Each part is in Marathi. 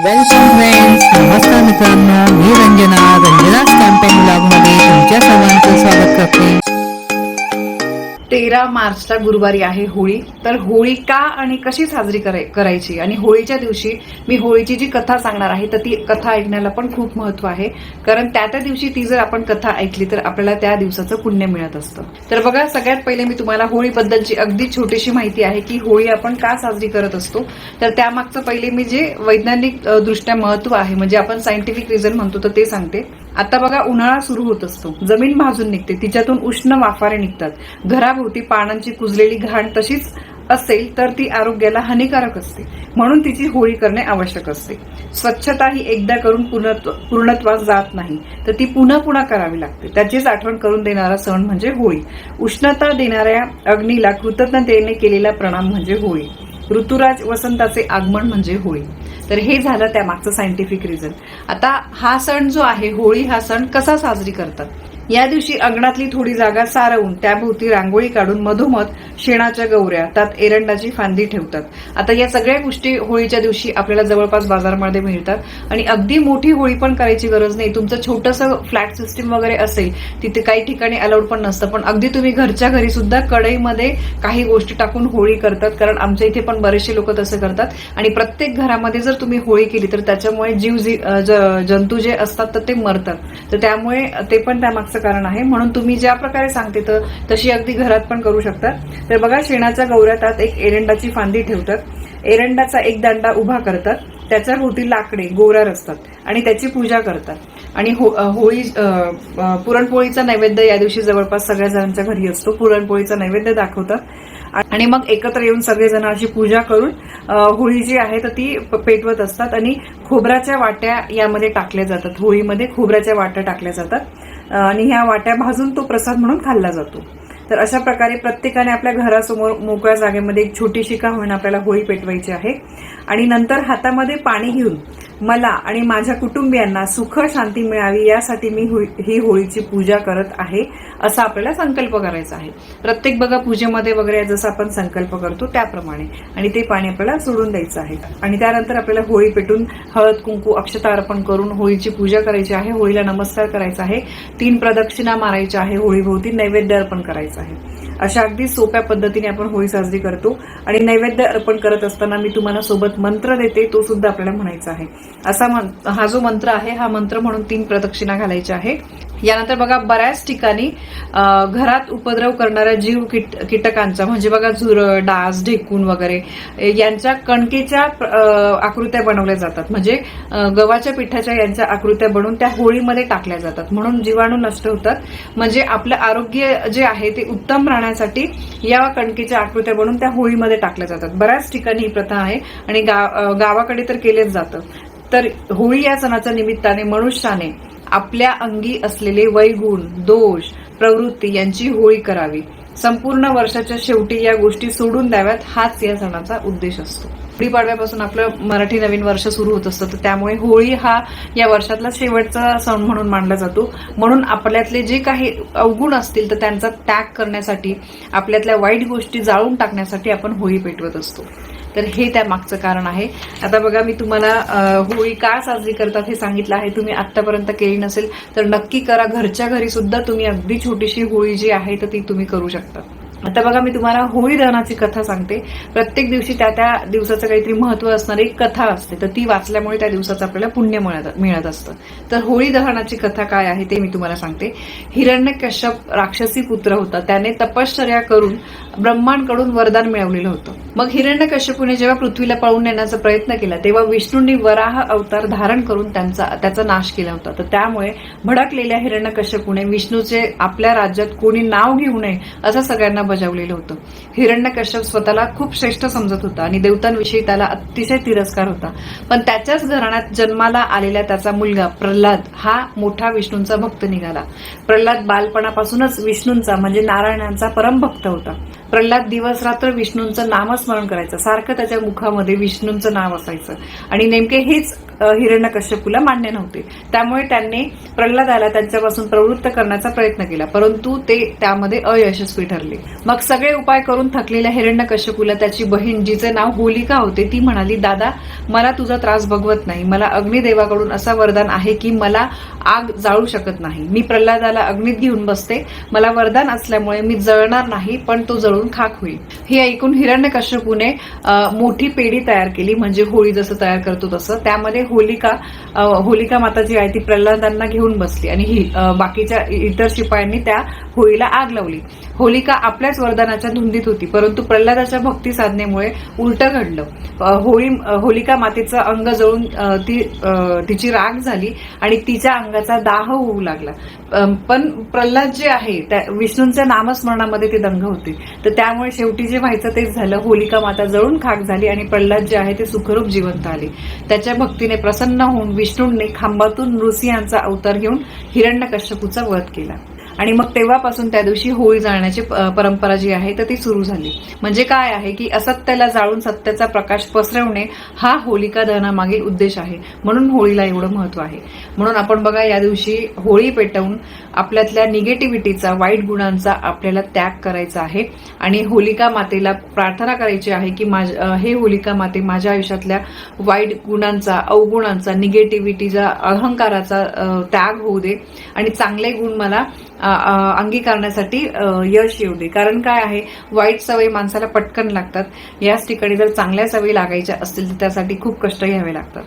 वेलकम फ्रेंड्स नमस्कार मित्रांनो मी रंजना तेरा मार्चला गुरुवारी आहे होळी. तर होळी का आणि कशी साजरी कराय करायची? आणि होळीच्या दिवशी मी होळीची जी कथा सांगणार आहे तर ती कथा ऐकण्याला पण खूप महत्त्व आहे. कारण त्या त्या दिवशी ती जर आपण कथा ऐकली तर आपल्याला त्या दिवसाचं पुण्य मिळत असतं. तर बघा सगळ्यात पहिले मी तुम्हाला होळीबद्दलची अगदी छोटीशी माहिती आहे की होळी आपण का साजरी करत असतो. तर त्यामागचं पहिले मी जे वैज्ञानिक दृष्ट्या महत्त्व आहे म्हणजे आपण सायंटिफिक रिझन म्हणतो तर ते सांगते. आता बघा उन्हाळा सुरू होत असतो. जमीन भाजून निघते. तिच्यातून उष्ण वाफारे निघतात. घराभोवती पानांची कुजलेली घाण तशीच असेल तर ती आरोग्याला हानिकारक असते. म्हणून तिची होळी करणे आवश्यक असते. स्वच्छता ही एकदा करून पूर्णत्व पूर्णत्वास जात नाही. तर ती पुन्हा पुन्हा करावी लागते. त्याचीच आठवण करून देणारा सण म्हणजे होळी. उष्णता देणाऱ्या अग्नीला कृतज्ञतेने केलेला प्रणाम म्हणजे होळी. ऋतुराज वसंताचे आगमन म्हणजे होळी. तर हे झालं त्या मागचं सायंटिफिक रिझन आता हा सण जो आहे होळी हा सण कसा साजरी करतात? या दिवशी अंगणातली थोडी जागा सारवून त्याभोवती रांगोळी काढून मधोमध शेणाच्या गौऱ्या त्यात एरंडाची फांदी ठेवतात. आता या सगळ्या गोष्टी होळीच्या दिवशी आपल्याला जवळपास बाजारमध्ये मिळतात आणि अगदी मोठी होळी पण करायची गरज नाही. तुमचं छोटंसं फ्लॅट सिस्टीम वगैरे असेल तिथे काही ठिकाणी अलाउड पण नसतं. पण अगदी तुम्ही घरच्या घरी सुद्धा कढईमध्ये काही गोष्टी टाकून होळी करतात कारण आमच्या इथे पण बरेचसे लोक तसं करतात. आणि प्रत्येक घरामध्ये जर तुम्ही होळी केली तर त्याच्यामुळे जीव जी- ज- जंतू जे असतात तर ते मरतात. तर त्यामुळे ते पण मागचं कारण आहे. म्हणून तुम्ही ज्या प्रकारे सांगते तर तशी अगदी घरात पण करू शकता. तर बघा शेणाच्या गौऱ्या एक एरंडाची फांदी ठेवतात. एरंडाचा एक दांडा उभा करतात. त्याच्या भोवती लाकडे गोरार असतात आणि त्याची पूजा करतात. आणि हो- होळी पुरणपोळीचा नैवेद्य या दिवशी जवळपास सगळ्या जणांच्या घरी असतो. पुरणपोळीचा नैवेद्य दाखवतात. आणि मग एकत्र येऊन सगळेजण अशी पूजा करून होळी जी आहे तर ती पेटवत असतात आणि खोबऱ्याच्या वाट्या यामध्ये टाकल्या जातात. होळीमध्ये खोबऱ्याच्या वाट्या टाकल्या जातात. आणि ह्या वाट्या भाजून तो प्रसाद म्हणून खाल्ला जातो. तर अशा प्रकारे प्रत्येकाने आपल्या घरासमोर मोकळ्या जागेमध्ये एक छोटीशी का होईना आपल्याला होळी पेटवायची आहे. आणि नंतर हातामध्ये पाणी घेऊन मला आणि माझ्या कुटुंबियांना सुख शांती मिळावी यासाठी मी ही होळीची पूजा करत आहे असा आपल्याला संकल्प करायचा आहे. प्रत्येक बघा पूजेमध्ये वगैरे जसं आपण संकल्प करतो त्याप्रमाणे. आणि ते पाणी आपल्याला सोडून द्यायचं आहे. आणि त्यानंतर आपल्याला होळी पेटून हळद कुंकू अक्षता अर्पण करून होळीची पूजा करायची आहे. होळीला नमस्कार करायचा आहे. तीन प्रदक्षिणा मारायच्या आहे. होळीभोवती नैवेद्य अर्पण करायचं आहे. अशा अगदी सोप्या पद्धतीने आपण होळी साजरी करतो आणि नैवेद्य अर्पण करत असताना मी तुम्हाला सोबत मंत्र देते तो सुद्धा आपल्याला म्हणायचा आहे. असा हा जो मंत्र आहे हा मंत्र म्हणून तीन प्रदक्षिणा घालायच्या आहे. यानंतर बघा बऱ्याच ठिकाणी घरात उपद्रव करणाऱ्या जीव कीट कीटकांचा म्हणजे बघा झुरळ डास ढेकून वगैरे यांच्या कणकेच्या अं, आकृत्या बनवल्या जातात. म्हणजे गव्हाच्या पिठाच्या यांच्या आकृत्या बनवून त्या होळीमध्ये टाकल्या जातात. म्हणून जीवाणू नष्ट होतात. म्हणजे आपलं आरोग्य जे आहे ते उत्तम खाण्यासाठी या कणकेच्या आकृत्या बनवून त्या होळीमध्ये टाकल्या जातात. बऱ्याच ठिकाणी ही प्रथा आहे आणि गाव- गावाकडे तर केलेच जातं. तर होळी या सणाच्या निमित्ताने मनुष्याने आपल्या अंगी असलेले वैगुण दोष प्रवृत्ती यांची होळी करावी. संपूर्ण वर्षाच्या शेवटी या गोष्टी सोडून द्याव्यात हाच या सणाचा उद्देश असतो. गुढीपाडव्यापासून आपलं मराठी नवीन वर्ष सुरू होत असतं तर त्यामुळे होळी हा या वर्षातला शेवटचा सण म्हणून मानला जातो. म्हणून आपल्यातले जे काही अवगुण असतील तर त्यांचा त्याग करण्यासाठी आपल्यातल्या वाईट गोष्टी जाळून टाकण्यासाठी आपण होळी पेटवत असतो. तर हे त्या मागचं कारण आहे. आता बघा मी तुम्हाला होळी का साजरी करतात हे सांगितलं आहे. तुम्ही आत्तापर्यंत केली नसेल तर नक्की करा. घरच्या घरी सुद्धा तुम्ही अगदी छोटीशी होळी जी आहे तर ती तुम्ही करू शकता. आता बघा मी तुम्हाला होळी दहनाची कथा सांगते. प्रत्येक दिवशी त्या त्या दिवसाचं काहीतरी महत्त्व असणारी एक कथा असते. तर ती वाचल्यामुळे त्या दिवसाचं आपल्याला पुण्य मिळत मिळत असतं. तर होळी दहनाची कथा काय आहे ते मी तुम्हाला सांगते. हिरण्य कश्यप राक्षसी पुत्र होता. त्याने तपश्चर्या करून ब्रह्मांकडून वरदान मिळवलेलं होतं. मग हिरण्य कश्यपूने जेव्हा पृथ्वीला पळून नेण्याचा प्रयत्न केला तेव्हा विष्णूंनी वराह अवतार धारण करून त्यांचा त्याचा नाश केला होता. तर त्यामुळे भडकलेल्या हिरण्य कश्यपूने विष्णूचे आपल्या राज्यात कोणी नाव घेऊ नये असं सगळ्यांना बजावलेलं होतं. हिरण्य कश्यप स्वतःला खूप श्रेष्ठ समजत होता आणि देवतांविषयी त्याला अतिशय तिरस्कार होता. पण त्याच्याच घराण्यात जन्माला आलेला त्याचा मुलगा प्रल्हाद हा मोठा विष्णूंचा भक्त निघाला. प्रल्हाद बालपणापासूनच विष्णूंचा म्हणजे नारायणांचा परमभक्त होता. प्रल्हाद दिवस रात्र विष्णूंचं नामस्मरण करायचं. सारखं त्याच्या मुखामध्ये विष्णूंचं नाव असायचं. आणि नेमके हेच हिरण्यकश्यपूला मान्य नव्हते. त्यामुळे त्यांनी प्रल्हादाला त्यांच्यापासून प्रवृत्त करण्याचा प्रयत्न केला. परंतु ते त्यामध्ये अयशस्वी ठरले. मग सगळे उपाय करून थकलेल्या हिरण्यकश्यपूला त्याची बहीण जिचे नाव होलिका होते ती म्हणाली दादा मला तुझा त्रास भगवत नाही. मला अग्निदेवाकडून असा वरदान आहे की मला आग जाळू शकत नाही. मी प्रल्हादाला अग्नीत घेऊन बसते. मला वरदान असल्यामुळे मी जळणार नाही पण तो जळून खाक होईल. हे ऐकून हिरण्यकश्यपूने मोठी पेढी तयार केली म्हणजे होळी जसं तयार करतो तसं. त्यामध्ये होलिका होलिका माता जी आहे ती प्रल्हादांना घेऊन बसली आणि ही बाकीच्या इतर शिपायांनी त्या होळीला आग लावली. होलिका आपल्याच वरदानाच्या धुंदीत होती परंतु प्रल्हादाच्या भक्ती साधनेमुळे उलट घडलं. होळी होलिका मातेचं अंग जळून ती तिची राग झाली आणि तिच्या अंगाचा दाह होऊ लागला. पण प्रल्हाद जे आहे त्या विष्णूंच्या नामस्मरणामध्ये ते दंग होते. तर त्यामुळे शेवटी जे व्हायचं तेच झालं. होलिका माता जळून खाक झाली आणि प्रल्हाद जे आहे ते सुखरूप जिवंत आले. त्याच्या भक्तीने प्रसन्न होऊन विष्णूंनी खांबातून नृसिंहांचा अवतार घेऊन हिरण्यकश्यपूचा वध केला. आणि मग तेव्हापासून त्या दिवशी होळी जाळण्याची परंपरा जी आहे तर ती सुरू झाली. म्हणजे काय आहे की असत्याला जाळून सत्याचा प्रकाश पसरवणे हा होलिका दहनामागील उद्देश आहे. म्हणून होळीला एवढं महत्त्व आहे. म्हणून आपण बघा या दिवशी होळी पेटवून आपल्यातल्या निगेटिव्हिटीचा वाईट गुणांचा आपल्याला त्याग करायचा आहे. आणि होलिका मातेला प्रार्थना करायची आहे की माझ हे होलिका माते माझ्या आयुष्यातल्या वाईट गुणांचा अवगुणांचा निगेटिव्हिटीचा अहंकाराचा त्याग होऊ दे. आणि चांगले गुण मला अंगीकारण्यासाठी यश येऊ दे. कारण काय आहे? वाईट सवयी माणसाला पटकन लागतात. याच ठिकाणी जर चांगल्या सवयी लागायच्या असतील तर त्यासाठी खूप कष्ट घ्यावे लागतात.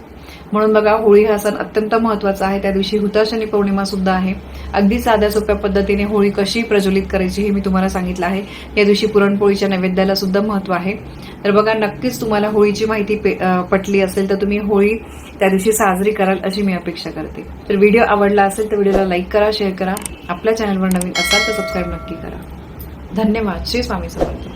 म्हणून बघा होळी हा सण अत्यंत महत्त्वाचा आहे. त्या दिवशी हुताशनी पौर्णिमा सुद्धा आहे. अगदी साध्या सोप्या पद्धतीने होळी कशी प्रज्वलित करायची हे मी तुम्हाला सांगितलं आहे. या दिवशी पुरणपोळीच्या नैवेद्याला सुद्धा महत्त्व आहे. तर बघा नक्कीच तुम्हाला होळीची माहिती पे- पटली असेल तर तुम्ही होळी त्या दिवशी साजरी कराल अशी मी अपेक्षा करते. तर व्हिडिओ आवडला असेल तर व्हिडिओला लाईक करा शेअर करा. आपल्या चॅनलवर नवीन असाल तर सबस्क्राईब नक्की करा. धन्यवाद. श्री स्वामी समर्थ.